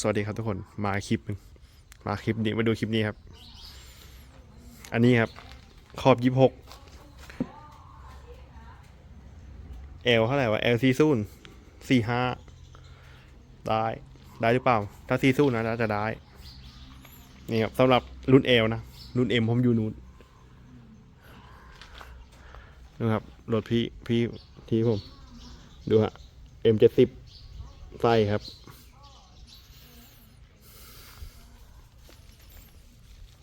สวัสดีครับทุกคนมาคลิปหนึงมาคลิปนี้มาดูคลิปนี้ครับ อันนี้ครับ ขอบยี่หกเอลเท่าไหร่วะเอลซีซูนสี่ห้าได้ได้หรือเปล่า ถ้าซีซูนนะน่าจะได้ นี่ครับสำหรับรุ่นเอลนะ รุ่นเอ็มผมอยู่นู้นนะครับรถพี่พี่ที่ผม ดูฮะเอ็มเจ็ดสิบไส้ครับ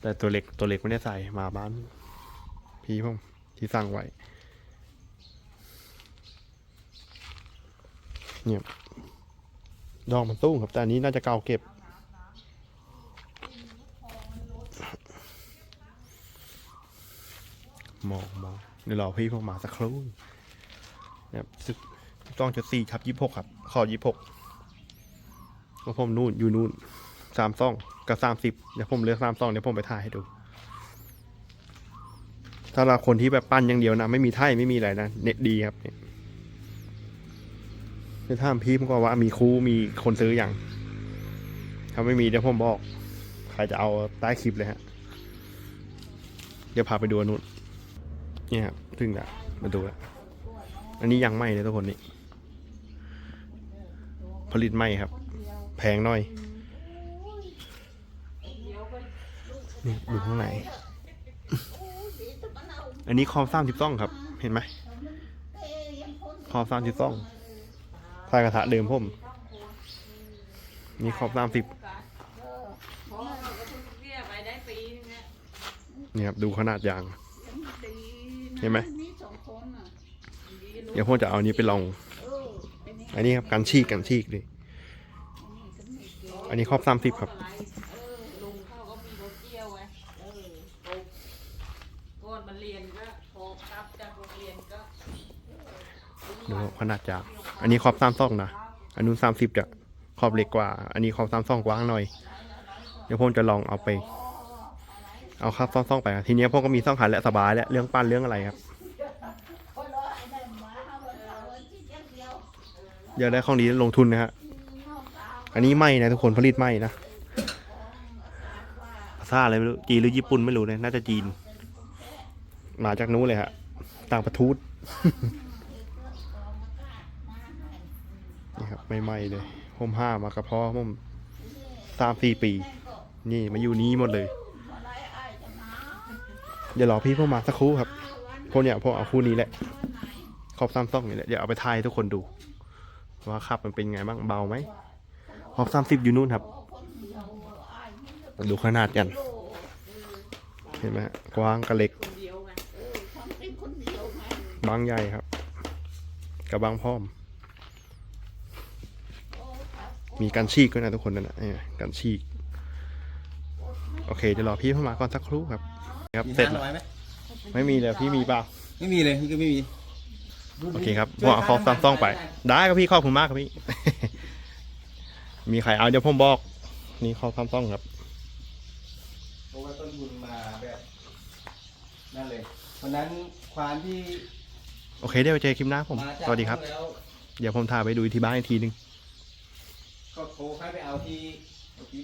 แต่ตัวเล็กตัวเล็กไม่ได้ใส่มาบ้าน พี่ผมที่สั่งไว้เนี่ยดอกมันตู้ครับ แต่อันนี้น่าจะเก่าเก็บ มองมองเดี๋ยวรอพี่พวกมาสักครู่เนี่ยซึกต้องจะสี่ทับยี่หกครับขอยี่หกก็ผมนู่นอยู่นู่น สามซองกับสามสิบเดี๋ยวผมเลือกสามซองเดี๋ยวผมไปถ่ายให้ดูถ้าเราคนที่แบบปั้นอย่างเดียวนะไม่มีไท่ไม่มีอะไรนะเน็ตดีครับเนี่ยถ้ามพี่ผมก็ว่ามีครูมีคนซื้ออย่าง ถ้าไม่มีเดี๋ยวผมบอก ใครจะเอาใต้คลิปเลยฮะ เดี๋ยวพาไปดูนนู้นเนี่ยครับถึงแล้วมาดูแล้วอันนี้ยังไหมเลยทุกคนนี่ผลิตไหมครับ แพงหน่อย นี่อยู่ข้างในอันนี้คอมสามสิบซ่องครับ เห็นไหมคอมสามสิบซ่องใส่กระทะเดิมผมนี่คอมสามสิบเพราะเราก็เพิ่งเรียกไปได้ปีนึงเนี่ยนี่ครับดูขนาดยาง เห็นไหมมีสองคนอะเดี๋ยวผมจะเอาอันนี้ไปลองเออเป็นยังไงอันนี้ครับการฉีกกันฉีกเลยอันนี้ครอบสามสิบครับ อะไรเออลุงเขาก็มีรถเกี่ยวไงเออโตก่อนมันเรียนก็พอกลับจากโรงเรียนก็ ดูขนาดยางอันนี้ครอบสามซ่องนะ อันนู้นสามสิบจะขอบเล็กกว่า อันนี้ขอบสามซ่องกว้างหน่อย เดี๋ยวผมจะลองเอาไป เอาครับซ่องซ่องไป ทีนี้ยผมก็มีซ่องขันและสบายและเรื่องปั้นเรื่องอะไรครับคนละไอ้นั่นหมาเอาไว้เอาไว้ที่เดียวเดียวเดี๋ยวได้ของดีลงทุนนะฮะ อันนี้ไม่นะทุกคนผลิตไม่นะ ภาษาอะไรไม่รู้ จีนหรือญี่ปุ่นไม่รู้เลยน่าจะจีน มาจากนู้นเลยฮะ ต่างประทุษ นี่ครับไม่ไหม้เลยผมห้ามากระเพาะผมสามสี่ปี นี่มาอยู่นี้หมดเลยอะไรไอ้จะหนาเดี๋ยวรอพี่พวกมาสักครู่ครับพวกเนี่ยพวกเอาคู่นี้แหละ ขอบซัมซุงนี่แหละเดี๋ยวเอาไปทายทุกคนดู ว่าขับมันเป็นไงบ้างเบาไหมขอบสามสิบอยู่นู่นครับ ดูขนาดกัน เห็นไหมกว้างกับเล็ก บางใหญ่ครับ กับบางพร้อม มีการฉีกด้วยนะทุกคนนั่นนะเนี่ยการฉีก โอเคเดี๋ยวรอพี่เข้ามาก่อนสักครู่ครับ ครับมีเสร็จห้าแล้วร้อยไหมไม่มีเลยพี่มีเปล่าไม่มีเลยพี่ก็ไม่มี โอเคครับผมเอาขอบซัมซุงไป ได้ครับพี่ขอบคุณมากครับพี่ มีใครเอาเดี๋ยวผมบอก นี่ขอบซัมซุงครับเพราะว่าต้นทุนมาแบบนั่นเลยวันนั้นควานที่ โอเคเดี๋ยวไปเจอคลิปหน้าผมมาจากสวัสดีครับแล้วเดี๋ยวผมถ่ายไปดูที่บ้านอีกทีนึง ก็โทรให้ไปเอาที่เมื่อกี้